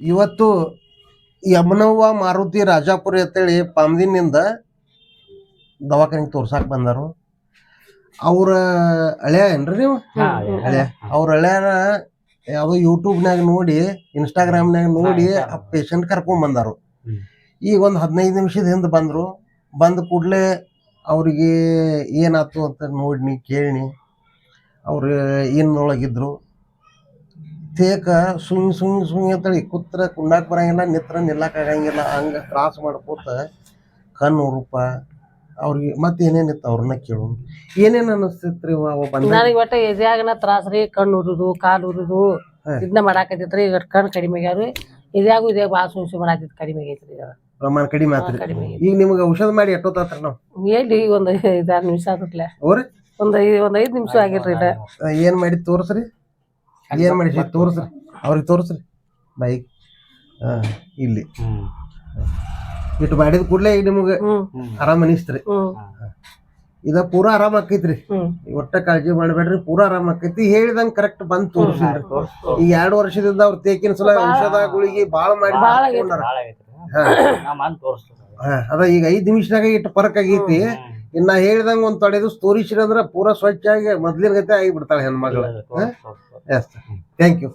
ಇವತ್ತು ಯಮನವ್ವ ಮಾರುತಿ ರಾಜಾಪುರಿ ಅಂತೇಳಿ ಪಾಮ್ದಿನಿಂದ ದವಾಖಾನಿಗೆ ತೋರ್ಸಾಕ್ ಬಂದರು. ಅವ್ರ ಹಳೆಯ ಏನ್ರಿ ನೀವು? ಹಳೆಯ ಅವ್ರ ಹಳೆಯನ ಯಾವುದೋ ಯೂಟ್ಯೂಬ್ನಾಗ ನೋಡಿ ಇನ್ಸ್ಟಾಗ್ರಾಮ್ನಾಗ ನೋಡಿ ಆ ಪೇಷಂಟ್ ಕರ್ಕೊಂಡ್ ಬಂದರು. ಈಗ ಒಂದು ಹದಿನೈದು ನಿಮಿಷದ ಹಿಂದೆ ಬಂದರು. ಬಂದ ಕೂಡಲೇ ಅವ್ರಿಗೆ ಏನಾಯ್ತು ಅಂತ ನೋಡಿನಿ ಕೇಳಿನಿ. ಅವ್ರು ಏನೊಳಗಿದ್ರು ತೇಕ ಸುಂಗ್ ಸುಂಗ್ ಸುಂಗ್ ಅಂತೇಳಿ ಕುತ್ರ ಕುಂಡಾಕ್ ಬರಂಗಿಲ್ಲ ನಿತ್ರ ನಿಲ್ಲಕ್ ಆಗಂಗಿಲ್ಲ ಹಂಗ ತ್ರಾಸ ಮಾಡ್ಕೋತ ಕಣ್ಣು ರೂಪ ಅವ್ರಿಗೆ ಮತ್ತೆ ಏನೇನಿತ್ತು ಅವ್ರನ್ನ ಕೇಳು. ಏನೇನ್ ಅನಿಸ್ತೈತ್ರಿ ನನಗೆ ಒಟ್ಟ ಎದೆಯಾಗನ ತ್ರಾಸ ರೀ ಕಣ್ಣು ಉರುದು ಕಾಲು ಉರುದು. ಇದನ್ನ ಮಾಡಾಕತ್ತೈತ್ರಿ ಈಗ ಕಣ್ಣು ಕಡಿಮೆ ಆಗ್ಯಾವ್ರಿ ಇದೇ ಇದ್ಯಾಗ ಭಾಳ ಸುಮ್ ಮಾಡಾಕೈತಿ ಕಡಿಮೆ ಆಗೈತ್ರಿ ಈಗ. ಪ್ರಮಾಣ ಕಡಿಮೆ ಆತ್ರಿ. ಕಡಿಮೆ ಆಗೈತಿ ಈಗ ನಿಮ್ಗೆ ಔಷಧ ಮಾಡಿ ಎಷ್ಟೊತ್ತಾತ್ರ ನಾವು? ಎಲ್ಲಿ ಒಂದು ಐದಾರು ನಿಮಿಷ ಆಗುತ್ತಲ್ಲ ಅವ್ರಿ ಒಂದು ಐದ್ ಒಂದ್ ಐದ್ ನಿಮಿಷ ಆಗಿರ್ರಿ ಏನ್ ಮಾಡಿ ತೋರ್ಸ್ರಿ? ಏನ್ ಮಾಡಿ ತೋರಿಸ್ರಿ. ಅವ್ರಿಗೆ ತೋರಿಸ್ರಿ. ಬೈಕ್ ಹಾ ಇಲ್ಲಿ. ಇಟ್ಟು ಮಾಡಿದ ಕೂಡಲೇ ಈಗ ನಿಮ್ಗೆ ಆರಾಮ್ ಅನಿಸ್ತ್ರಿ ಇದ ಪೂರಾ ಆರಾಮ್ ಆಕೈತ್ರಿ. ಒಟ್ಟ ಕಾಳಜಿ ಮಾಡಬೇಡ್ರಿ ಪೂರಾ ಆರಾಮ್ ಆಕೈತಿ. ಹೇಳಿದಂಗ ಕರೆಕ್ಟ್ ಬಂದ್ ತೋರಿಸಿದ್ರಿ ಈ ಎರಡು ವರ್ಷದಿಂದ ಅವ್ರ ತೇಕಿನ ಸಲ ಔಷಧ ಗುಳಿಗೆ ಬಾಳ ಮಾಡಿ ಅದ ಈಗ ಐದ್ ನಿಮಿಷದಾಗ ಇಟ್ಟು ಫರಕ್ ಆಗೈತಿ. ಇನ್ನ ಹೇಳಿದಂಗ ಒಂದ್ ದಿವಸ ತೋರಿಸಿರಿ ಅಂದ್ರ ಪೂರಾ ಸ್ವಚ್ಛ ಆಗಿ ಮೊದ್ಲಿನ ಗತೆ ಆಗಿ ಬಿಡ್ತಾಳೆ ಹೆಣ್ಮಗಳು ಥ್ಯಾಂಕ್ ಯು